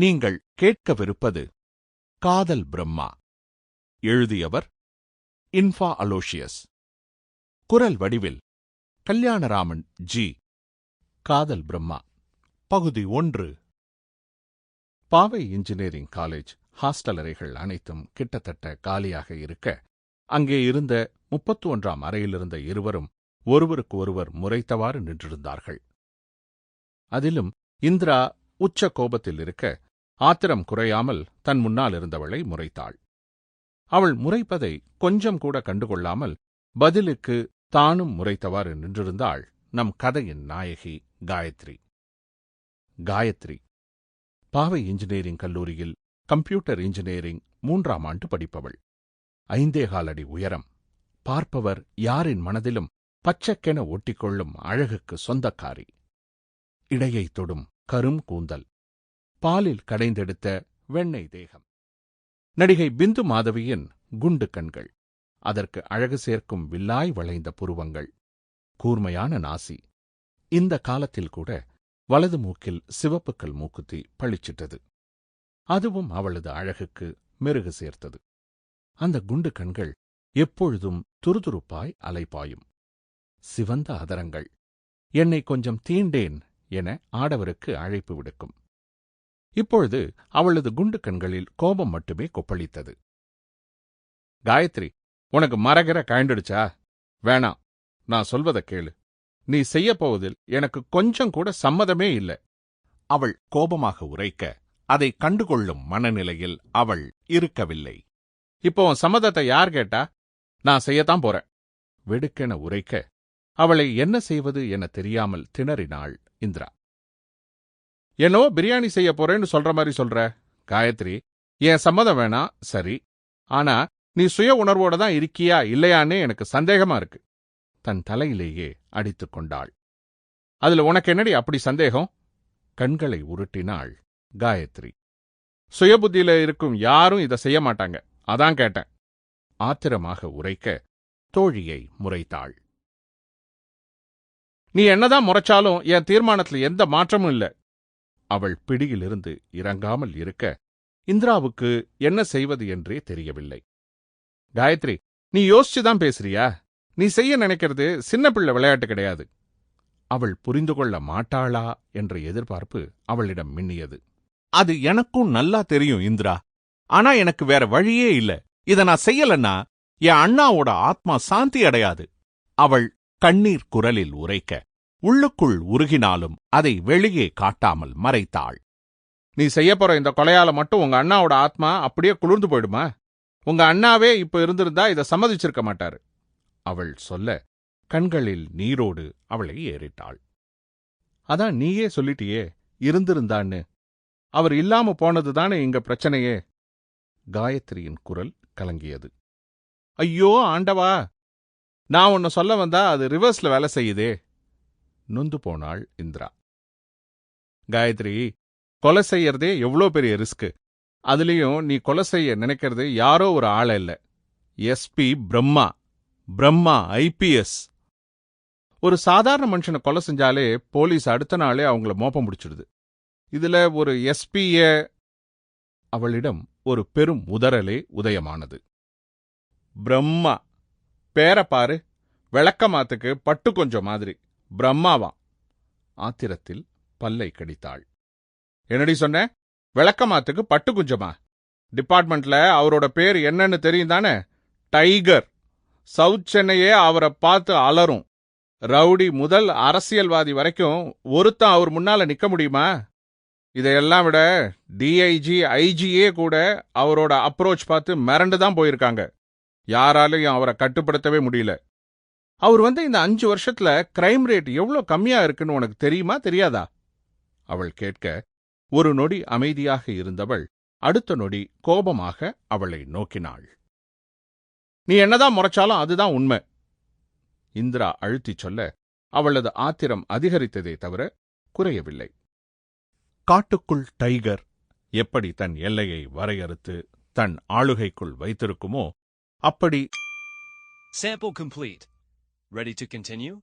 நீங்கள் கேட்கவிருப்பது காதல் பிரம்மா. எழுதியவர் இன்ஃபா அலோஷியஸ். குரல் வடிவில் கல்யாணராமன் ஜி. காதல் பிரம்மா. பகுதி ஒன்று. பாவை இன்ஜினியரிங் காலேஜ் ஹாஸ்டல் அறைகள் அனைத்தும் கிட்டத்தட்ட காலியாக இருக்க அங்கே இருந்த முப்பத்து ஒன்றாம் அறையிலிருந்த இருவரும் ஒருவருக்கு ஒருவர் முறைத்தவாறு நின்றிருந்தார்கள். அதிலும் இந்திரா உச்ச கோபத்தில் இருக்க ஆத்திரம் குறையாமல் தன் முன்னால் இருந்தவளை முறைத்தாள். அவள் முறைப்பதை கொஞ்சம் கூட கண்டுகொள்ளாமல் பதிலுக்கு தானும் முறைத்தவாறு நின்றிருந்தாள் நம் கதையின் நாயகி காயத்ரி. காயத்ரி பாவை இன்ஜினியரிங் கல்லூரியில் கம்ப்யூட்டர் இன்ஜினியரிங் மூன்றாம் ஆண்டு படிப்பவள். ஐந்தே காலடி உயரம். பார்ப்பவர் யாரின் மனதிலும் பச்சக்கென ஒட்டிக்கொள்ளும் அழகுக்கு சொந்தக்காரி. இடையை தொடும் கரும் கூந்தல். பாலில் கடைந்தெடுத்த வெண்ணெய் தேகம். நடிகை பிந்து மாதவியின் குண்டு கண்கள். அதற்கு அழகு சேர்க்கும் வில்லாய் வளைந்த புருவங்கள். கூர்மையான நாசி. இந்த காலத்தில் கூட வலது மூக்கில் சிவப்புக்கல் மூக்குத்தி பளிச்சிட்டது. அதுவும் அவளது அழகுக்கு மெருகு சேர்த்தது. அந்த குண்டு கண்கள் எப்பொழுதும் துருதுருப்பாய் அலைபாயும் சிவந்த அதரங்கள். என்னை கொஞ்சம் தீண்டேன் என ஆடவருக்கு அழைப்பு விடுக்கும். இப்பொழுது அவளது குண்டு கண்களில் கோபம் மட்டுமே கொப்பளித்தது. காயத்ரி உனக்கு மரகர காய்ந்துடுச்சா வேணாம் நான் சொல்வதை கேளு. நீ செய்யப் போவதில் எனக்கு கொஞ்சம் கூட சம்மதமே இல்ல. அவள் கோபமாக உரைக்க அதை கண்டுகொள்ளும் மனநிலையில் அவள் இருக்கவில்லை. இப்போ உன் சம்மதத்தை யார் கேட்டா? நான் செய்யத்தான் போறேன். வெடுக்கென உரைக்க அவளை என்ன செய்வது என தெரியாமல் திணறினாள் இந்திரா. என்னவோ பிரியாணி செய்ய போறேன்னு சொல்ற மாதிரி சொல்ற. காயத்ரி என் சம்மதம் வேணாம் சரி. ஆனா நீ சுய உணர்வோட தான் இருக்கியா இல்லையான்னு எனக்கு சந்தேகமா இருக்கு. தன் தலையிலேயே அடித்துக் கொண்டாள். அதுல உனக்கு என்னடி அப்படி சந்தேகம்? கண்களை உருட்டினாள் காயத்ரி. சுயபுத்தியில இருக்கும் யாரும் இதை செய்ய மாட்டாங்க. அதான் கேட்டேன். ஆத்திரமாக உரைக்க தோழியை முறைத்தாள். நீ என்னதான் முறைச்சாலும் என் தீர்மானத்துல எந்த மாற்றமும் இல்ல. அவள் பிடியிலிருந்து இறங்காமல் இருக்க இந்திராவுக்கு என்ன செய்வது என்றே தெரியவில்லை. காயத்ரி நீ யோசிச்சுதான் பேசுறியா? நீ செய்ய நினைக்கிறது சின்ன பிள்ளை விளையாட்டு கிடையாது. அவள் புரிந்து கொள்ள மாட்டாளா? என்ற எதிர்பார்ப்பு அவளிடம் மின்னியது. அது எனக்கும் நல்லா தெரியும் இந்திரா. ஆனா எனக்கு வேற வழியே இல்ல. இத நான் செய்யலன்னா என் அண்ணாவோட ஆத்மா சாந்தி அடையாது. அவள் கண்ணீர் குரலில் உரைக்க உள்ளுக்குள் உருகினாலும் அதை வெளியே காட்டாமல் மறைத்தாள். நீ செய்ய போற இந்த கொலையால மட்டும் உங்க அண்ணாவோட ஆத்மா அப்படியே குளிர்ந்து போயிடுமா? உங்க அண்ணாவே இப்ப இருந்திருந்தா இத சம்மதிச்சிருக்க மாட்டாரு. அவள் சொல்ல கண்களில் நீரோடு அவளை ஏறிட்டாள். அதான் நீயே சொல்லிட்டியே இருந்திருந்தான்னு. அவர் இல்லாம போனதுதானே இங்க பிரச்சனையே? காயத்ரியின் குரல் கலங்கியது. ஐயோ ஆண்டவா! நான் உன்னை சொல்ல வந்தா அது ரிவர்ஸ்ல வேலை செய்யுதே. நொந்து போனாள் இந்திரா. காயத்ரி கொலை செய்யறதே எவ்வளோ பெரிய ரிஸ்க் அதுலயும் நீ கொலை செய்ய நினைக்கிறது யாரோ ஒரு ஆள இல்ல. எஸ்பி பிரம்மா. பிரம்மா ஐபிஎஸ் ஒரு சாதாரண மனுஷனை கொலை செஞ்சாலே போலீஸ் அடுத்த நாளே அவங்கள மோப்பம் முடிச்சிடுது இதுல ஒரு எஸ்பிய அவளிடம் ஒரு பெரும் உதறலே உதயமானது. பிரம்மா பேர பாரு. விளக்கமாத்துக்கு பட்டு கொஞ்சம் மாதிரி. பிரம்மாவா? ஆத்திரத்தில் பல்லை கடித்தாள். என்னடி சொன்ன? விளக்கமாத்துக்கு பட்டு குஞ்சமா? டிபார்ட்மெண்ட்ல அவரோட பேர் என்னன்னு தெரியும் தானே? டைகர். சவுத் சென்னையே அவரை பார்த்து அலரும் ரவுடி முதல் அரசியல்வாதி வரைக்கும் ஒருத்தன் அவர் முன்னால நிக்க முடியுமா? இதையெல்லாம் விட டிஐஜி ஐஜியே கூட அவரோட அப்ரோச் பார்த்து மிரண்டு தான் போயிருக்காங்க. யாராலையும் அவரை கட்டுப்படுத்தவே முடியல. அவர் வந்து இந்த அஞ்சு வருஷத்துல கிரைம் ரேட் எவ்வளோ கம்மியா இருக்குன்னு உனக்கு தெரியுமா தெரியாதா? அவள் கேட்க ஒரு நொடி அமைதியாக இருந்தவள் அடுத்த நொடி கோபமாக அவளை நோக்கினாள். நீ என்னதான் முறைச்சாலும் அதுதான் உண்மை. இந்திரா அழுத்திச் சொல்ல அவளது ஆத்திரம் அதிகரித்ததே தவிர குறையவில்லை. காட்டுக்குள் டைகர் எப்படி தன் எல்லையை வரையறுத்து தன் ஆளுகைக்குள் வைத்திருக்குமோ அப்படி Sample complete. Ready to continue?